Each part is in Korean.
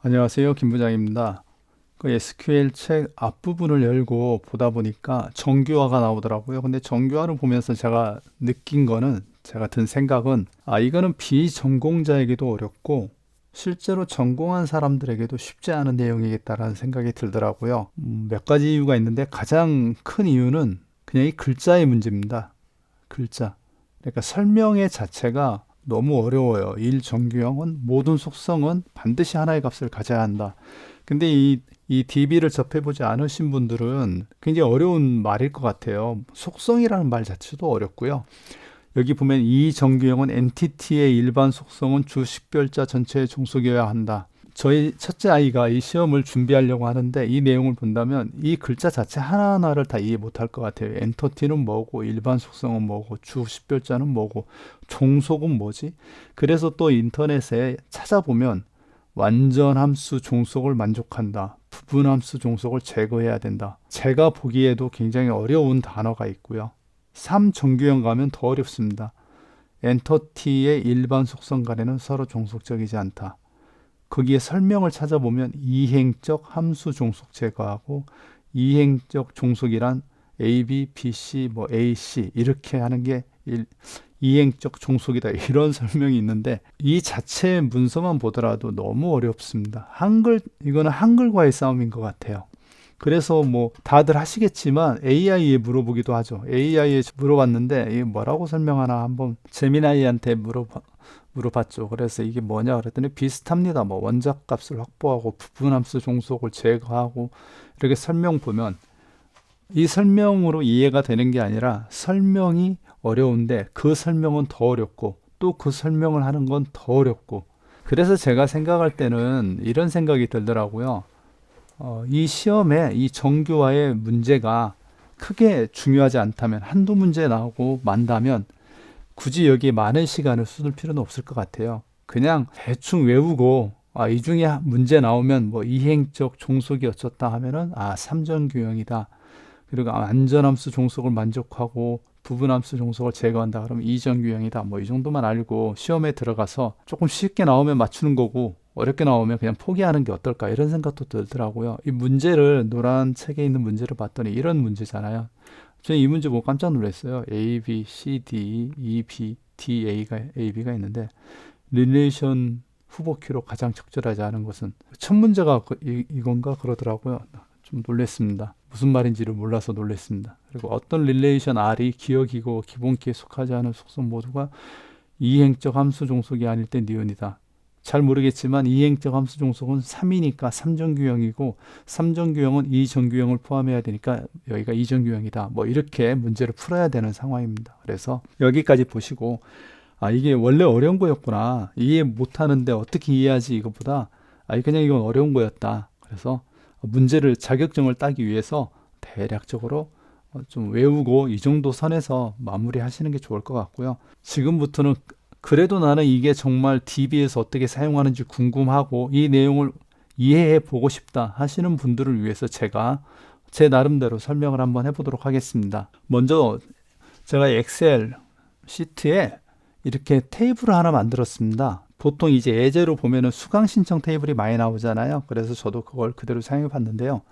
안녕하세요. 김 부장입니다. 그 SQL 책 앞부분을 열고 보다 보니까 정규화가 나오더라고요. 근데 정규화를 보면서 제가 느낀 거는 제가 든 생각은 아, 이거는 비전공자에게도 어렵고 실제로 전공한 사람들에게도 쉽지 않은 내용이겠다라는 생각이 들더라고요. 음, 몇 가지 이유가 있는데 가장 큰 이유는 그냥 이 글자의 문제입니다. 글자. 그러니까 설명의 자체가 너무 어려워요. 일 정규형은 모든 속성은 반드시 하나의 값을 가져야 한다. 근데 이, 이 DB를 접해보지 않으신 분들은 굉장히 어려운 말일 것 같아요. 속성이라는 말 자체도 어렵고요. 여기 보면 이 정규형은 엔티티의 일반 속성은 주 식별자 전체의 종속이어야 한다. 저희 첫째 아이가 이 시험을 준비하려고 하는데 이 내용을 본다면 이 글자 자체 하나하나를 다 이해 못할 것 같아요. 엔터티는 뭐고 일반 속성은 뭐고 주식별자는 뭐고 종속은 뭐지? 그래서 또 인터넷에 찾아보면 완전 함수 종속을 만족한다. 부분 함수 종속을 제거해야 된다. 제가 보기에도 굉장히 어려운 단어가 있고요. 3 정규형 가면 더 어렵습니다. 엔터티의 일반 속성 간에는 서로 종속적이지 않다. 거기에 설명을 찾아보면 이행적 함수 종속 제거하고 이행적 종속이란 A, B, B, C, 뭐 A, C 이렇게 하는 게 일, 이행적 종속이다 이런 설명이 있는데 이 자체의 문서만 보더라도 너무 어렵습니다. 한글 이거는 한글과의 싸움인 것 같아요. 그래서 뭐 다들 하시겠지만 AI에 물어보기도 하죠. AI에 물어봤는데 이게 뭐라고 설명하나 한번 재미나이한테 물어봐 물어봤죠. 그래서 이게 뭐냐 그랬더니 비슷합니다. 뭐 원작 값을 확보하고 부분함수 종속을 제거하고 이렇게 설명 보면 이 설명으로 이해가 되는 게 아니라 설명이 어려운데 그 설명은 더 어렵고 또 그 설명을 하는 건 더 어렵고 그래서 제가 생각할 때는 이런 생각이 들더라고요. 어, 이 시험에 이 정규화의 문제가 크게 중요하지 않다면 한두 문제 나오고 만다면 굳이 여기에 많은 시간을 쏟을 필요는 없을 것 같아요. 그냥 대충 외우고 아, 이 중에 문제 나오면 뭐 이행적 종속이 어쩌다 하면은 아, 삼정규형이다. 그리고 안전함수 종속을 만족하고 부분함수 종속을 제거한다. 그러면 이정규형이다. 뭐 이 정도만 알고 시험에 들어가서 조금 쉽게 나오면 맞추는 거고 어렵게 나오면 그냥 포기하는 게 어떨까 이런 생각도 들더라고요. 이 문제를 노란 책에 있는 문제를 봤더니 이런 문제잖아요. 저는 이 문제 보고 깜짝 놀랐어요. A, B, C, D, E, B, D, A가 A, B가 있는데 릴레이션 후보 키로 가장 적절하지 않은 것은 첫 문제가 그, 이, 이건가 그러더라고요. 좀 놀랬습니다. 무슨 말인지를 몰라서 놀랬습니다. 그리고 어떤 릴레이션 R이 기억이고 기본키에 속하지 않은 속성 모두가 이행적 함수 종속이 아닐 때 니은이다. 잘 모르겠지만 이행적 함수 종속은 3이니까 3정규형이고 3정규형은 2정규형을 포함해야 되니까 여기가 2정규형이다. 뭐 이렇게 문제를 풀어야 되는 상황입니다. 그래서 여기까지 보시고 아 이게 원래 어려운 거였구나. 이해 못 하는데 어떻게 이해하지 이것보다 아 그냥 이건 어려운 거였다. 그래서 문제를 자격증을 따기 위해서 대략적으로 좀 외우고 이 정도 선에서 마무리 하시는 게 좋을 것 같고요. 지금부터는 그래도 나는 이게 정말 DB에서 어떻게 사용하는지 궁금하고 이 내용을 이해해 보고 싶다 하시는 분들을 위해서 제가 제 나름대로 설명을 한번 해보도록 하겠습니다. 먼저 제가 엑셀 시트에 이렇게 테이블을 하나 만들었습니다. 보통 이제 예제로 보면은 수강 신청 테이블이 많이 나오잖아요. 그래서 저도 그걸 그대로 사용해 봤는데요.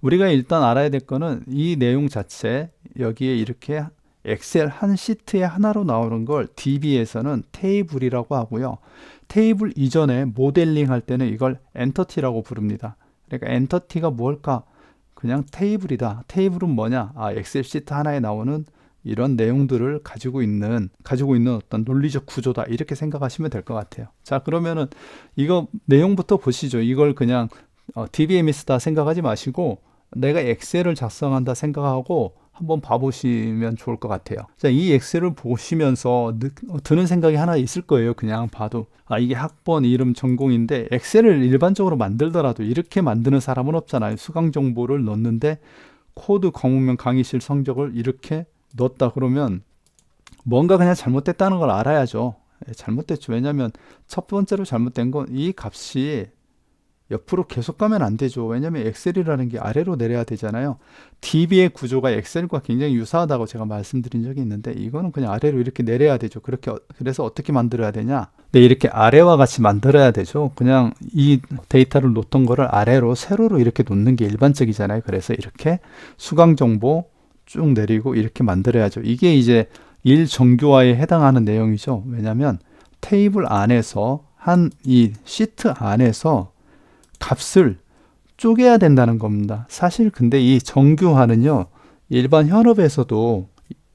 우리가 일단 알아야 될 거는 이 내용 자체 여기에 이렇게 엑셀 한 시트에 하나로 나오는 걸 DB에서는 테이블이라고 하고요. 테이블 이전에 모델링 할 때는 이걸 엔터티라고 부릅니다. 그러니까 엔터티가 뭘까? 그냥 테이블이다. 테이블은 뭐냐? 아, 엑셀 시트 하나에 나오는 이런 내용들을 가지고 있는 가지고 있는 어떤 논리적 구조다 이렇게 생각하시면 될 것 같아요. 자 그러면은 이거 내용부터 보시죠. 이걸 그냥 어, DBMS다 생각하지 마시고 내가 엑셀을 작성한다 생각하고 한번 봐보시면 좋을 것 같아요. 자, 이 엑셀을 보시면서 드는 생각이 하나 있을 거예요. 그냥 봐도. 아, 이게 학번, 이름, 전공인데 엑셀을 일반적으로 만들더라도 이렇게 만드는 사람은 없잖아요. 수강 정보를 넣는데 코드 과목명 강의실 성적을 이렇게 넣었다 그러면 뭔가 그냥 잘못됐다는 걸 알아야죠. 예, 잘못됐죠. 왜냐하면 첫 번째로 잘못된 건 이 값이 옆으로 계속 가면 안 되죠. 왜냐면 엑셀이라는 게 아래로 내려야 되잖아요. DB의 구조가 엑셀과 굉장히 유사하다고 제가 말씀드린 적이 있는데 이거는 그냥 아래로 이렇게 내려야 되죠. 그렇게 어- 그래서 어떻게 만들어야 되냐? 네, 이렇게 아래와 같이 만들어야 되죠. 그냥 이 데이터를 놓던 거를 아래로 세로로 이렇게 놓는 게 일반적이잖아요. 그래서 이렇게 수강 정보 쭉 내리고 이렇게 만들어야죠. 이게 이제 일 정교화에 해당하는 내용이죠. 왜냐하면 테이블 안에서 한 이 시트 안에서 값을 쪼개야 된다는 겁니다. 사실 근데 이 정교화는요, 일반 현업에서도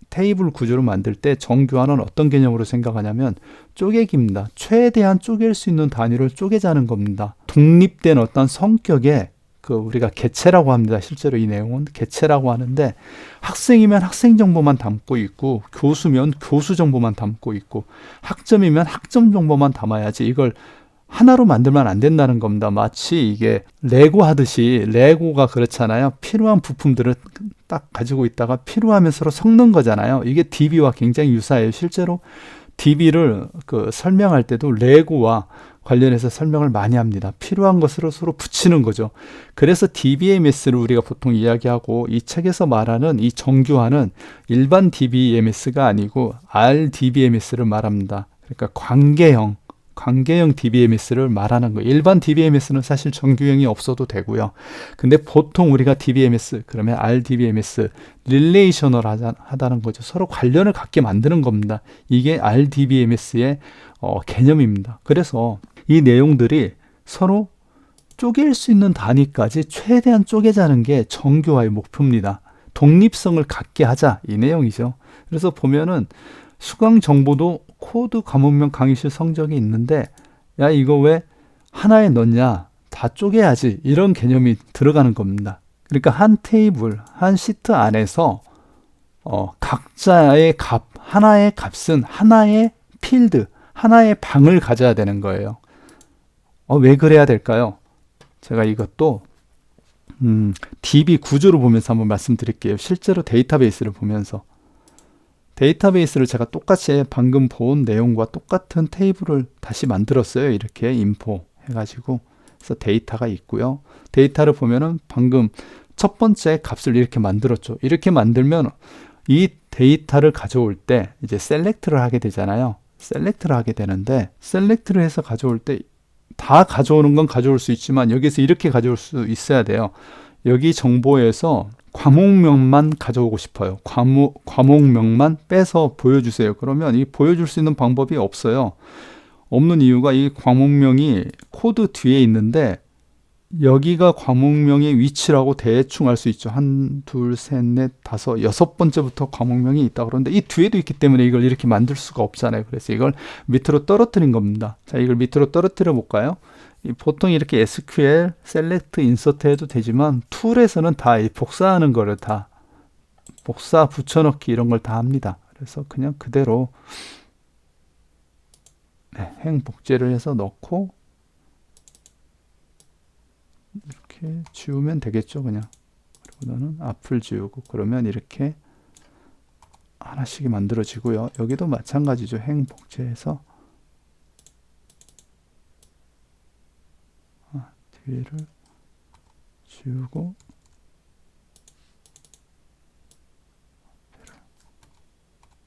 테이블 구조를 만들 때 정교화는 어떤 개념으로 생각하냐면 쪼개기입니다. 최대한 쪼갤 수 있는 단위를 쪼개자는 겁니다. 독립된 어떤 성격의 그 우리가 개체라고 합니다. 실제로 이 내용은 개체라고 하는데 학생이면 학생 정보만 담고 있고 교수면 교수 정보만 담고 있고 학점이면 학점 정보만 담아야지 이걸 하나로 만들면 안 된다는 겁니다. 마치 이게 레고 하듯이 레고가 그렇잖아요. 필요한 부품들을 딱 가지고 있다가 필요하면 서로 섞는 거잖아요. 이게 DB와 굉장히 유사해요. 실제로 DB를 그 설명할 때도 레고와 관련해서 설명을 많이 합니다. 필요한 것으로 서로 붙이는 거죠. 그래서 DBMS를 우리가 보통 이야기하고 이 책에서 말하는 이 정교화는 일반 DBMS가 아니고 RDBMS를 말합니다. 그러니까 관계형 관계형 DBMS를 말하는 거예요. 일반 DBMS는 사실 정규형이 없어도 되고요. 근데 보통 우리가 DBMS 그러면 RDBMS 릴레이셔널 하다는 거죠. 서로 관련을 갖게 만드는 겁니다. 이게 RDBMS의 어, 개념입니다. 그래서 이 내용들이 서로 쪼갤 수 있는 단위까지 최대한 쪼개자는 게 정교화의 목표입니다. 독립성을 갖게 하자 이 내용이죠. 그래서 보면은 수강 정보도 코드 과목명 강의실 성적이 있는데 야 이거 왜 하나에 넣냐 다 쪼개야지 이런 개념이 들어가는 겁니다. 그러니까 한 테이블 한 시트 안에서 어, 각자의 값 하나의 값은 하나의 필드 하나의 방을 가져야 되는 거예요. 어, 왜 그래야 될까요? 제가 이것도 음, DB 구조를 보면서 한번 말씀드릴게요. 실제로 데이터베이스를 보면서 데이터베이스를 제가 똑같이 방금 본 내용과 똑같은 테이블을 다시 만들었어요. 이렇게 인포 해가지고 그래서 데이터가 있고요. 데이터를 보면은 방금 첫 번째 값을 이렇게 만들었죠. 이렇게 만들면 이 데이터를 가져올 때 이제 셀렉트를 하게 되잖아요. 셀렉트를 하게 되는데 셀렉트를 해서 가져올 때 다 가져오는 건 가져올 수 있지만 여기서 이렇게 가져올 수 있어야 돼요. 여기 정보에서 과목명만 가져오고 싶어요. 과목, 과목명만 빼서 보여주세요. 그러면 이 보여줄 수 있는 방법이 없어요. 없는 이유가 이 과목명이 코드 뒤에 있는데 여기가 과목명의 위치라고 대충 알 수 있죠. 한, 둘, 셋, 넷, 다섯, 여섯 번째부터 과목명이 있다. 그런데 이 뒤에도 있기 때문에 이걸 이렇게 만들 수가 없잖아요. 그래서 이걸 밑으로 떨어뜨린 겁니다. 자, 이걸 밑으로 떨어뜨려 볼까요? 이 보통 이렇게 SQL, 셀렉트, 인서트 해도 되지만 툴에서는 다이 복사하는 거를 다 복사, 붙여넣기 이런 걸 다 합니다. 그래서 그냥 그대로 네, 행 복제를 해서 넣고 이렇게 지우면 되겠죠, 그냥. 그리고 너는 앞을 지우고 그러면 이렇게 하나씩 만들어지고요. 여기도 마찬가지죠. 행 복제해서 아, 뒤를 지우고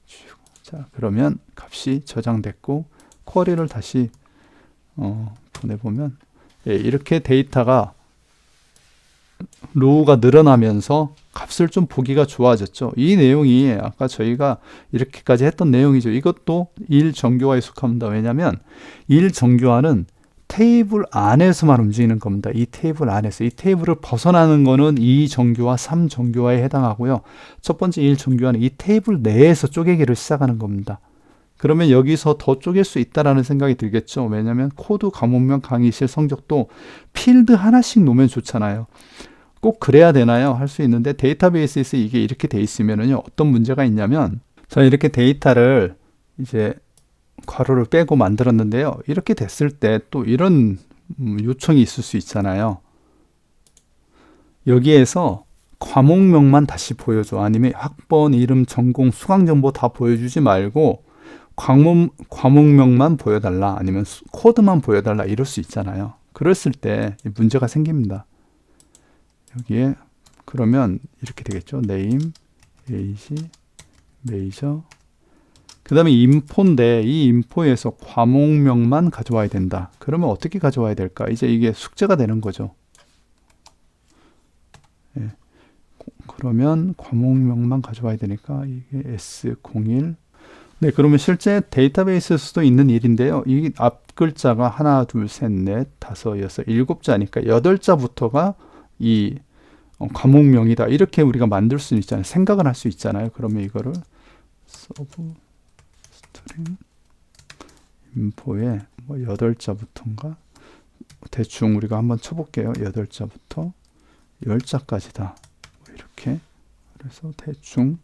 지우고 자 그러면 값이 저장됐고 쿼리를 다시 어, 보내보면 예, 이렇게 데이터가 로우가 늘어나면서 값을 좀 보기가 좋아졌죠. 이 내용이 아까 저희가 이렇게까지 했던 내용이죠. 이것도 일 정교화에 속합니다. 왜냐하면 일 정교화는 테이블 안에서만 움직이는 겁니다. 이 테이블 안에서 이 테이블을 벗어나는 거는 이 정교화, 3 정교화에 해당하고요. 첫 번째 일 정교화는 이 테이블 내에서 쪼개기를 시작하는 겁니다. 그러면 여기서 더 쪼갤 수 있다라는 생각이 들겠죠. 왜냐하면 코드 과목명 강의실 성적도 필드 하나씩 놓으면 좋잖아요. 꼭 그래야 되나요? 할 수 있는데 데이터베이스에서 이게 이렇게 돼 있으면은요. 어떤 문제가 있냐면 저 이렇게 데이터를 이제 괄호를 빼고 만들었는데요. 이렇게 됐을 때 또 이런 음, 요청이 있을 수 있잖아요. 여기에서 과목명만 다시 보여줘. 아니면 학번, 이름, 전공, 수강 정보 다 보여주지 말고 과목, 과목명만 보여달라. 아니면 수- 코드만 보여달라. 이럴 수 있잖아요. 그랬을 때 문제가 생깁니다. 여기에 그러면 이렇게 되겠죠. name, age, major. 그 다음에 인포인데 이 인포에서 과목명만 가져와야 된다. 그러면 어떻게 가져와야 될까? 이제 이게 숙제가 되는 거죠. 예. 그러면 과목명만 가져와야 되니까 이게 S01 네, 그러면 실제 데이터베이스에서도 있는 일인데요. 이 앞 글자가 하나, 둘, 셋, 넷, 다섯, 여섯, 일곱 자니까 여덟 자부터가 이 어, 과목명이다. 이렇게 우리가 만들 수 있잖아요. 생각을 할 수 있잖아요. 그러면 이거를 서브 스트링 인포에 뭐 여덟 자부터인가 대충 우리가 한번 쳐볼게요. 여덟 자부터 열 자까지다. 뭐 이렇게 그래서 대충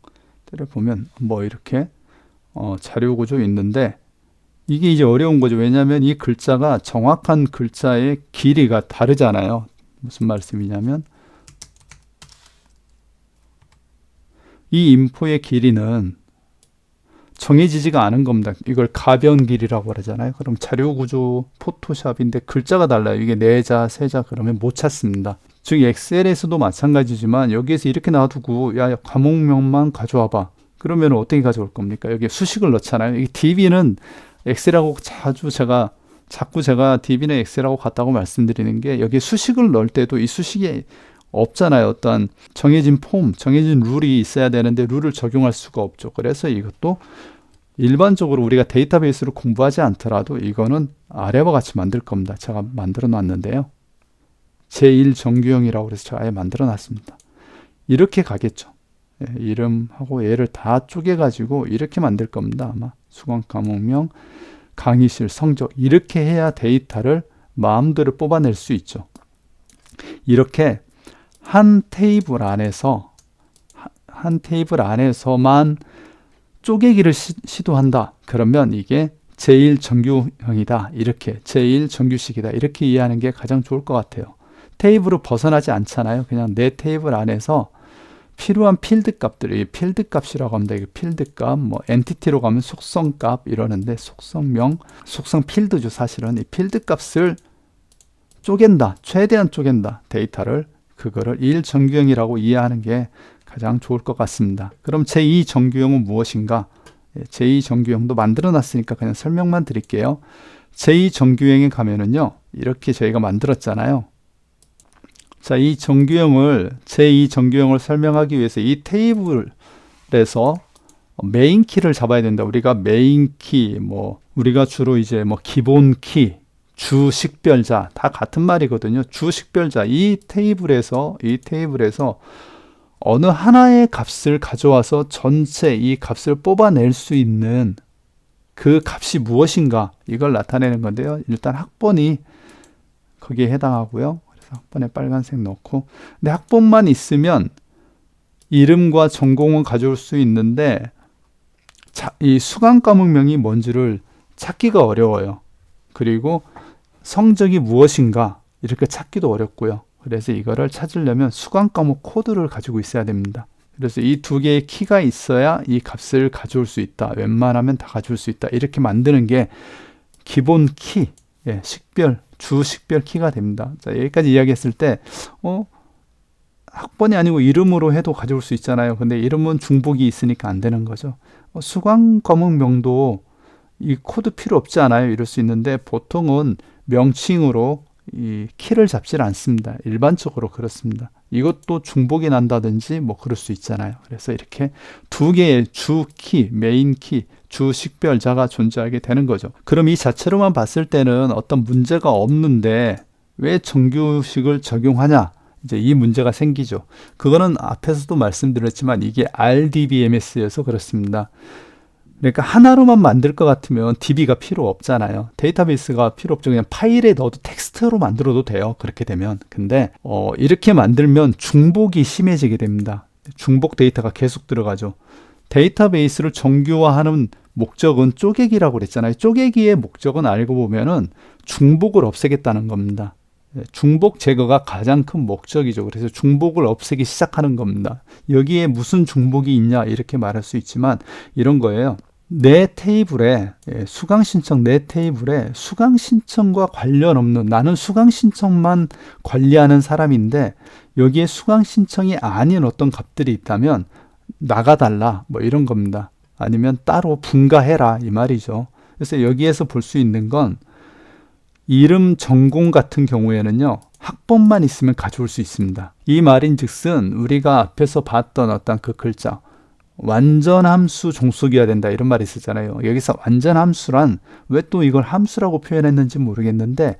때려보면 뭐 이렇게 어, 자료 구조 있는데 이게 이제 어려운 거죠. 왜냐하면 이 글자가 정확한 글자의 길이가 다르잖아요. 무슨 말씀이냐면 이 인포의 길이는 정해지지가 않은 겁니다. 이걸 가변 길이라고 그러잖아요. 그럼 자료 구조 포토샵인데 글자가 달라요. 이게 네 자, 세자 그러면 못 찾습니다. 즉 엑셀에서도 마찬가지지만 여기에서 이렇게 놔두고 야 과목명만 가져와 봐. 그러면 어떻게 가져올 겁니까? 여기 수식을 넣잖아요. 이 DB는 엑셀하고 자주 제가 자꾸 제가 DB는 엑셀하고 같다고 말씀드리는 게 여기 수식을 넣을 때도 이 수식이 없잖아요. 어떤 정해진 폼, 정해진 룰이 있어야 되는데 룰을 적용할 수가 없죠. 그래서 이것도 일반적으로 우리가 데이터베이스를 공부하지 않더라도 이거는 아래와 같이 만들 겁니다. 제가 만들어 놨는데요. 제1 정규형이라고 그래서 제가 아예 만들어 놨습니다. 이렇게 가겠죠. 예, 이름하고 얘를 다 쪼개가지고 이렇게 만들 겁니다. 아마 수강 과목명, 강의실 성적 이렇게 해야 데이터를 마음대로 뽑아낼 수 있죠. 이렇게 한 테이블 안에서 한 테이블 안에서만 쪼개기를 시, 시도한다. 그러면 이게 제1 정규형이다. 이렇게 제1 정규식이다. 이렇게 이해하는 게 가장 좋을 것 같아요. 테이블을 벗어나지 않잖아요. 그냥 내 테이블 안에서 필요한 필드 값들 이 필드 값이라고 합니다. 이거 필드 값, 뭐 엔티티로 가면 속성 값 이러는데 속성명, 속성 필드죠. 사실은 이 필드 값을 쪼갠다. 최대한 쪼갠다. 데이터를 그거를 1 정규형이라고 이해하는 게 가장 좋을 것 같습니다. 그럼 제2 정규형은 무엇인가? 예, 제2 정규형도 만들어 놨으니까 그냥 설명만 드릴게요. 제2 정규형에 가면은요. 이렇게 저희가 만들었잖아요. 자, 이 정규형을 제2 정규형을 설명하기 위해서 이 테이블에서 메인 키를 잡아야 된다. 우리가 메인 키, 뭐 우리가 주로 이제 뭐 기본 키, 주 식별자 다 같은 말이거든요. 주 식별자 이 테이블에서 이 테이블에서 어느 하나의 값을 가져와서 전체 이 값을 뽑아낼 수 있는 그 값이 무엇인가 이걸 나타내는 건데요. 일단 학번이 거기에 해당하고요. 그래서 학번에 빨간색 넣고 근데 학번만 있으면 이름과 전공은 가져올 수 있는데 자, 이 수강 과목명이 뭔지를 찾기가 어려워요. 그리고 성적이 무엇인가 이렇게 찾기도 어렵고요. 그래서 이거를 찾으려면 수강 과목 코드를 가지고 있어야 됩니다. 그래서 이 두 개의 키가 있어야 이 값을 가져올 수 있다. 웬만하면 다 가져올 수 있다. 이렇게 만드는 게 기본 키, 예, 식별, 주 식별 키가 됩니다. 자, 여기까지 이야기했을 때, 어, 학번이 아니고 이름으로 해도 가져올 수 있잖아요. 근데 이름은 중복이 있으니까 안 되는 거죠. 어, 수강 과목명도 이 코드 필요 없지 않아요. 이럴 수 있는데 보통은 명칭으로 이 키를 잡질 않습니다. 일반적으로 그렇습니다. 이것도 중복이 난다든지 뭐 그럴 수 있잖아요. 그래서 이렇게 두 개의 주 키, 메인 키, 주 식별자가 존재하게 되는 거죠. 그럼 이 자체로만 봤을 때는 어떤 문제가 없는데 왜 정규식을 적용하냐? 이제 이 문제가 생기죠. 그거는 앞에서도 말씀드렸지만 이게 RDBMS여서 그렇습니다. 그러니까 하나로만 만들 것 같으면 DB가 필요 없잖아요. 데이터베이스가 필요 없죠. 그냥 파일에 넣어도 텍스트로 만들어도 돼요. 그렇게 되면. 근데 어, 이렇게 만들면 중복이 심해지게 됩니다. 중복 데이터가 계속 들어가죠. 데이터베이스를 정규화하는 목적은 쪼개기라고 그랬잖아요. 쪼개기의 목적은 알고 보면은 중복을 없애겠다는 겁니다. 예, 중복 제거가 가장 큰 목적이죠. 그래서 중복을 없애기 시작하는 겁니다. 여기에 무슨 중복이 있냐 이렇게 말할 수 있지만 이런 거예요. 내 테이블에 예, 수강 신청 내 테이블에 수강 신청과 관련 없는 나는 수강 신청만 관리하는 사람인데 여기에 수강 신청이 아닌 어떤 값들이 있다면 나가달라 뭐 이런 겁니다. 아니면 따로 분가해라 이 말이죠. 그래서 여기에서 볼 수 있는 건 이름 전공 같은 경우에는요 학번만 있으면 가져올 수 있습니다. 이 말인즉슨 우리가 앞에서 봤던 어떤 그 글자 완전 함수 종속이어야 된다 이런 말이 있었잖아요. 여기서 완전 함수란 왜 또 이걸 함수라고 표현했는지 모르겠는데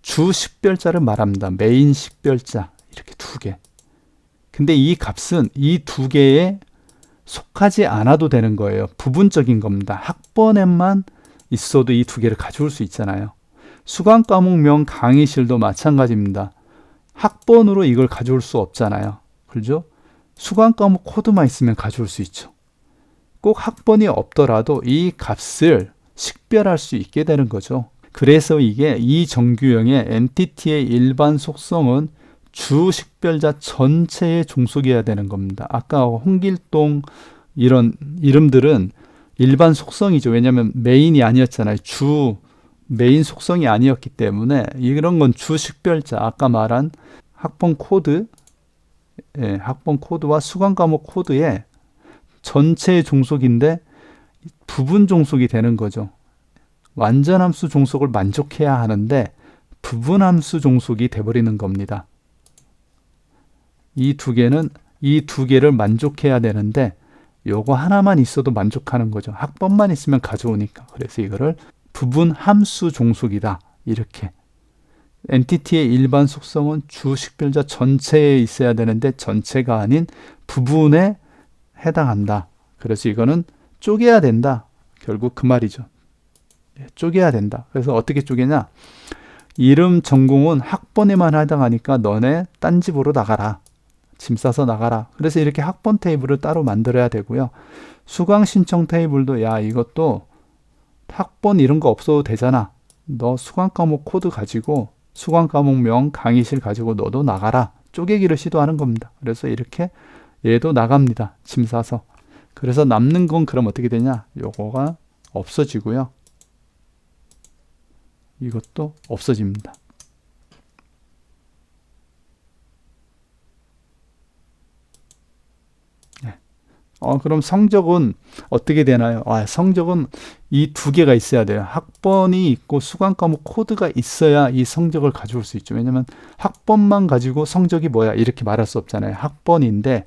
주 식별자를 말합니다. 메인 식별자 이렇게 두 개. 근데 이 값은 이 두 개에 속하지 않아도 되는 거예요. 부분적인 겁니다. 학번에만 있어도 이 두 개를 가져올 수 있잖아요. 수강 과목명 강의실도 마찬가지입니다. 학번으로 이걸 가져올 수 없잖아요. 그죠? 수강 과목 코드만 있으면 가져올 수 있죠. 꼭 학번이 없더라도 이 값을 식별할 수 있게 되는 거죠. 그래서 이게 이 정규형의 엔티티의 일반 속성은 주 식별자 전체의 종속이어야 되는 겁니다. 아까 홍길동 이런 이름들은 일반 속성이죠. 왜냐하면 메인이 아니었잖아요. 주 메인 속성이 아니었기 때문에 이런 건 주 식별자 아까 말한 학번 코드 예, 학번 코드와 수강 과목 코드의 전체 종속인데 부분 종속이 되는 거죠. 완전 함수 종속을 만족해야 하는데 부분 함수 종속이 돼버리는 겁니다. 이 두 개는 이 두 개를 만족해야 되는데 요거 하나만 있어도 만족하는 거죠. 학번만 있으면 가져오니까. 그래서 이거를 부분 함수 종속이다. 이렇게 엔티티의 일반 속성은 주 식별자 전체에 있어야 되는데 전체가 아닌 부분에 해당한다. 그래서 이거는 쪼개야 된다. 결국 그 말이죠. 예, 쪼개야 된다. 그래서 어떻게 쪼개냐? 이름 전공은 학번에만 해당하니까 너네 딴 집으로 나가라. 짐 싸서 나가라. 그래서 이렇게 학번 테이블을 따로 만들어야 되고요. 수강 신청 테이블도 야 이것도 학번 이런 거 없어도 되잖아. 너 수강 과목 코드 가지고 수강 과목명 강의실 가지고 너도 나가라. 쪼개기를 시도하는 겁니다. 그래서 이렇게 얘도 나갑니다. 짐 싸서. 그래서 남는 건 그럼 어떻게 되냐? 요거가 없어지고요. 이것도 없어집니다. 어, 그럼 성적은 어떻게 되나요? 아, 성적은 이 두 개가 있어야 돼요. 학번이 있고 수강 과목 코드가 있어야 이 성적을 가져올 수 있죠. 왜냐면 학번만 가지고 성적이 뭐야? 이렇게 말할 수 없잖아요. 학번인데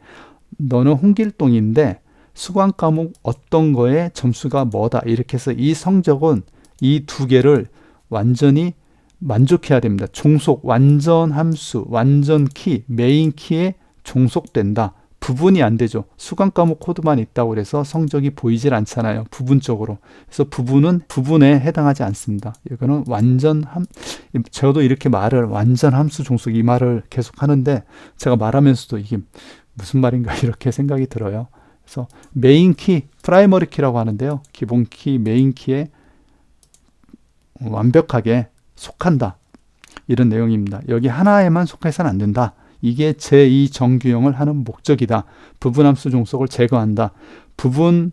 너는 홍길동인데 수강 과목 어떤 거에 점수가 뭐다. 이렇게 해서 이 성적은 이 두 개를 완전히 만족해야 됩니다. 종속, 완전 함수, 완전 키, 메인 키에 종속된다. 부분이 안 되죠. 수강 과목 코드만 있다고 그래서 성적이 보이질 않잖아요. 부분적으로. 그래서 부분은 부분에 해당하지 않습니다. 이거는 완전 함, 저도 이렇게 말을 완전 함수 종속 이 말을 계속 하는데 제가 말하면서도 이게 무슨 말인가 이렇게 생각이 들어요. 그래서 메인 키, 프라이머리 키라고 하는데요. 기본 키, 메인 키에 완벽하게 속한다. 이런 내용입니다. 여기 하나에만 속해서는 안 된다. 이게 제2 정규형을 하는 목적이다. 부분함수 종속을 제거한다. 부분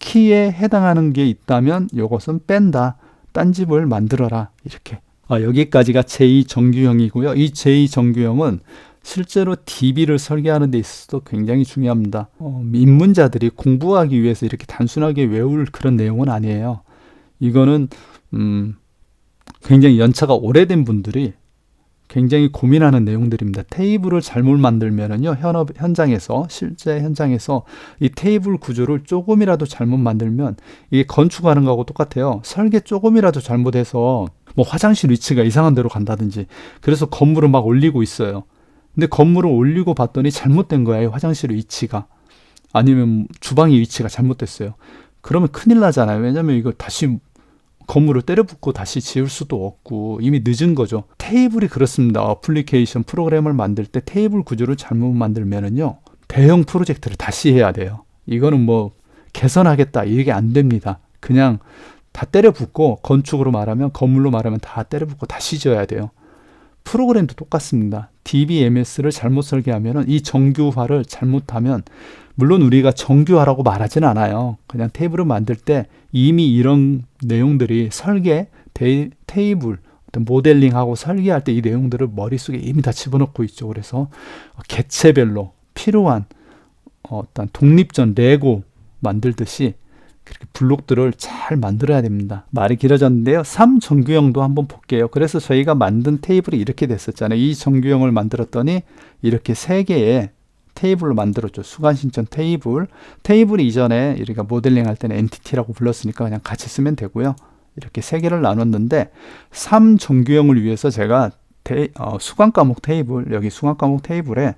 키에 해당하는 게 있다면 이것은 뺀다. 딴 집을 만들어라. 이렇게. 아, 여기까지가 제2 정규형이고요. 이 제2 정규형은 실제로 DB를 설계하는 데 있어서 굉장히 중요합니다. 어, 입문자들이 공부하기 위해서 이렇게 단순하게 외울 그런 내용은 아니에요. 이거는 음, 굉장히 연차가 오래된 분들이 굉장히 고민하는 내용들입니다. 테이블을 잘못 만들면은요, 현업, 현장에서, 실제 현장에서 이 테이블 구조를 조금이라도 잘못 만들면 이게 건축하는 거하고 똑같아요. 설계 조금이라도 잘못해서 뭐 화장실 위치가 이상한 데로 간다든지 그래서 건물을 막 올리고 있어요. 근데 건물을 올리고 봤더니 잘못된 이 화장실 위치가. 아니면 주방의 위치가 잘못됐어요. 그러면 큰일 나잖아요. 왜냐면 이거 다시 건물을 때려붓고 다시 지을 수도 없고 이미 늦은 거죠. 테이블이 그렇습니다. 어플리케이션 프로그램을 만들 때 테이블 구조를 잘못 만들면은요. 대형 프로젝트를 다시 해야 돼요. 이거는 뭐 개선하겠다 이게 안 됩니다. 그냥 다 때려붓고 건축으로 말하면 건물로 말하면 다 때려붓고 다시 지어야 돼요. 프로그램도 똑같습니다. DBMS를 잘못 설계하면 이 정규화를 잘못하면 물론 우리가 정규화라고 말하진 않아요. 그냥 테이블을 만들 때 이미 이런 내용들이 설계, 데, 테이블, 어떤 모델링하고 설계할 때 이 내용들을 머릿속에 이미 다 집어넣고 있죠. 그래서 개체별로 필요한 어떤 독립전 레고 만들듯이 그렇게 블록들을 잘 만들어야 됩니다. 말이 길어졌는데요. 3 정규형도 한번 볼게요. 그래서 저희가 만든 테이블이 이렇게 됐었잖아요. 이 정규형을 만들었더니 이렇게 세 개의 테이블로 만들었죠. 수간 신청 테이블. 테이블 이전에 우리가 모델링 할 때는 엔티티라고 불렀으니까 그냥 같이 쓰면 되고요. 이렇게 세 개를 나눴는데 3 정규형을 위해서 제가 테, 어, 수강 과목 테이블 여기 수강 과목 테이블에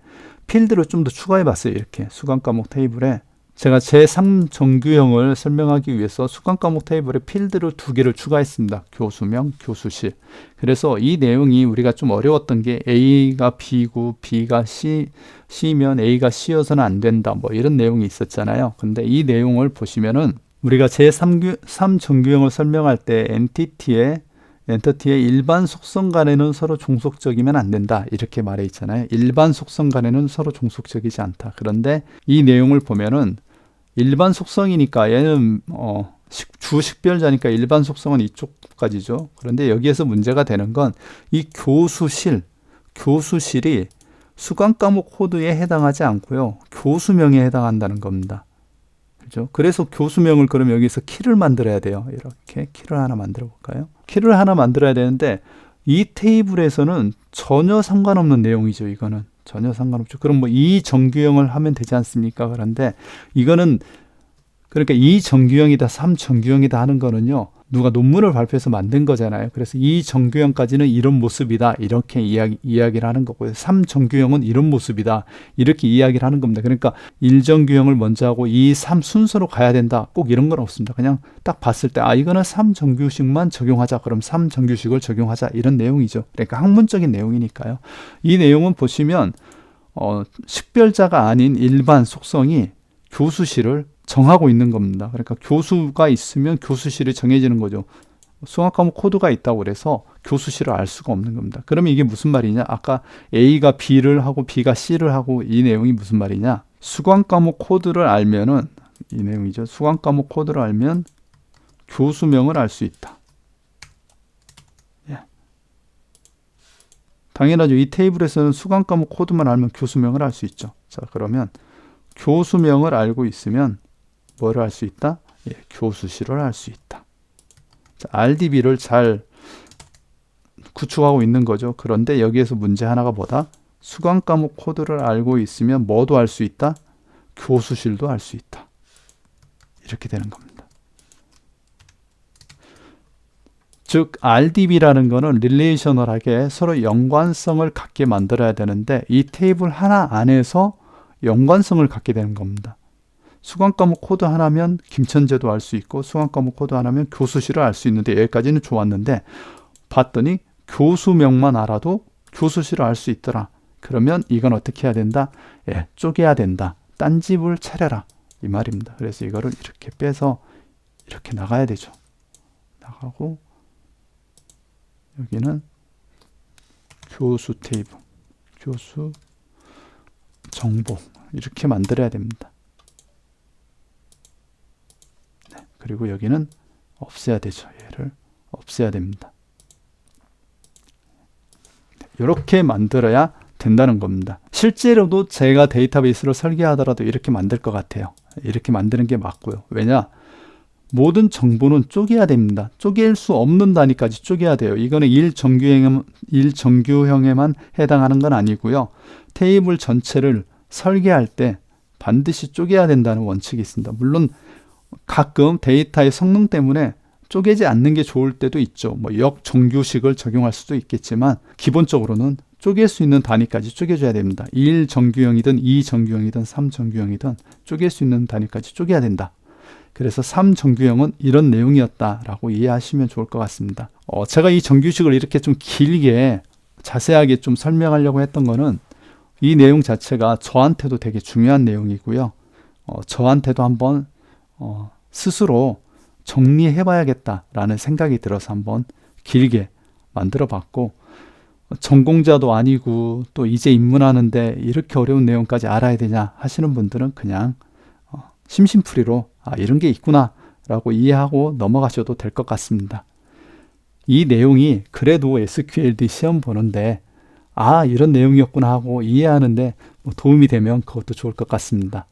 필드를 좀 더 추가해 봤어요. 이렇게 수강 과목 테이블에 제가 제3 정규형을 설명하기 위해서 수강 과목 테이블에 필드를 두 개를 추가했습니다. 교수명, 교수실. 그래서 이 내용이 우리가 좀 어려웠던 게 A가 B고 B가 C, C면 A가 C여서는 안 된다. 뭐 이런 내용이 있었잖아요. 근데 이 내용을 보시면은 우리가 제3 3 정규형을 설명할 때 엔티티의 엔터티의 일반 속성 간에는 서로 종속적이면 안 된다. 이렇게 말해 있잖아요. 일반 속성 간에는 서로 종속적이지 않다. 그런데 이 내용을 보면은 일반 속성이니까 얘는 어, 주식별자니까 일반 속성은 이쪽까지죠. 그런데 여기에서 문제가 되는 건 이 교수실, 교수실이 수강 과목 코드에 해당하지 않고요. 교수명에 해당한다는 겁니다. 그죠? 그래서 교수명을 그럼 여기서 키를 만들어야 돼요. 이렇게 키를 하나 만들어 볼까요? 키를 하나 만들어야 되는데 이 테이블에서는 전혀 상관없는 내용이죠. 이거는 전혀 상관없죠. 그럼 뭐 이 정규형을 하면 되지 않습니까? 그런데 이거는 그러니까 이 정규형이다, 삼 정규형이다 하는 거는요. 누가 논문을 발표해서 만든 거잖아요. 그래서 이 정규형까지는 이런 모습이다. 이렇게 이야기, 이야기를 하는 거고요. 3정규형은 이런 모습이다. 이렇게 이야기를 하는 겁니다. 그러니까 1정규형을 먼저 하고 2, 3 순서로 가야 된다. 꼭 이런 건 없습니다. 그냥 딱 봤을 때, 아, 이거는 3정규식만 적용하자. 그럼 3정규식을 적용하자. 이런 내용이죠. 그러니까 학문적인 내용이니까요. 이 내용은 보시면, 어, 식별자가 아닌 일반 속성이 교수실을 정하고 있는 겁니다. 그러니까 교수가 있으면 교수실이 정해지는 거죠. 수학 과목 코드가 있다고 그래서 교수실을 알 수가 없는 겁니다. 그러면 이게 무슨 말이냐? 아까 A가 B를 하고 B가 C를 하고 이 내용이 무슨 말이냐? 수강 과목 코드를 알면은 이 내용이죠. 수강 과목 코드를 알면 교수명을 알 수 있다. 예. 당연하죠. 이 테이블에서는 수강 과목 코드만 알면 교수명을 알 수 있죠. 자, 그러면 교수명을 알고 있으면 뭐를 할 수 있다? 예, 교수실을 할 수 있다. 자, RDB를 잘 구축하고 있는 거죠. 그런데 여기에서 문제 하나가 뭐다? 수강 과목 코드를 알고 있으면 뭐도 할 수 있다? 교수실도 할 수 있다. 이렇게 되는 겁니다. 즉 RDB라는 거는 릴레이셔널하게 서로 연관성을 갖게 만들어야 되는데 이 테이블 하나 안에서 연관성을 갖게 되는 겁니다. 수강 과목 코드 하나면 김천재도 알 수 있고 수강 과목 코드 하나면 교수실을 알 수 있는데 여기까지는 좋았는데 봤더니 교수명만 알아도 교수실을 알 수 있더라. 그러면 이건 어떻게 해야 된다? 예, 쪼개야 된다. 딴 집을 차려라. 이 말입니다. 그래서 이거를 이렇게 빼서 이렇게 나가야 되죠. 나가고 여기는 교수 테이블, 교수 정보 이렇게 만들어야 됩니다. 그리고 여기는 없애야 되죠. 얘를 없애야 됩니다. 이렇게 만들어야 된다는 겁니다. 실제로도 제가 데이터베이스를 설계하더라도 이렇게 만들 것 같아요. 이렇게 만드는 게 맞고요. 왜냐? 모든 정보는 쪼개야 됩니다. 쪼갤 수 없는 단위까지 쪼개야 돼요. 이거는 1정규형, 1정규형에만 해당하는 건 아니고요. 테이블 전체를 설계할 때 반드시 쪼개야 된다는 원칙이 있습니다. 물론 가끔 데이터의 성능 때문에 쪼개지 않는 게 좋을 때도 있죠. 뭐 역정규식을 적용할 수도 있겠지만 기본적으로는 쪼갤 수 있는 단위까지 쪼개줘야 됩니다. 1정규형이든 2정규형이든 3정규형이든 쪼갤 수 있는 단위까지 쪼개야 된다. 그래서 3정규형은 이런 내용이었다라고 이해하시면 좋을 것 같습니다. 어, 제가 이 정규식을 이렇게 좀 길게 자세하게 좀 설명하려고 했던 거는 이 내용 자체가 저한테도 되게 중요한 내용이고요. 어, 저한테도 한번 어, 스스로 정리해 봐야겠다라는 생각이 들어서 한번 길게 만들어 봤고 전공자도 아니고 또 이제 입문하는데 이렇게 어려운 내용까지 알아야 되냐 하시는 분들은 그냥 심심풀이로 아, 이런 게 있구나 라고 이해하고 넘어가셔도 될 것 같습니다. 이 내용이 그래도 SQLD 시험 보는데 아, 이런 내용이었구나 하고 이해하는데 뭐 도움이 되면 그것도 좋을 것 같습니다.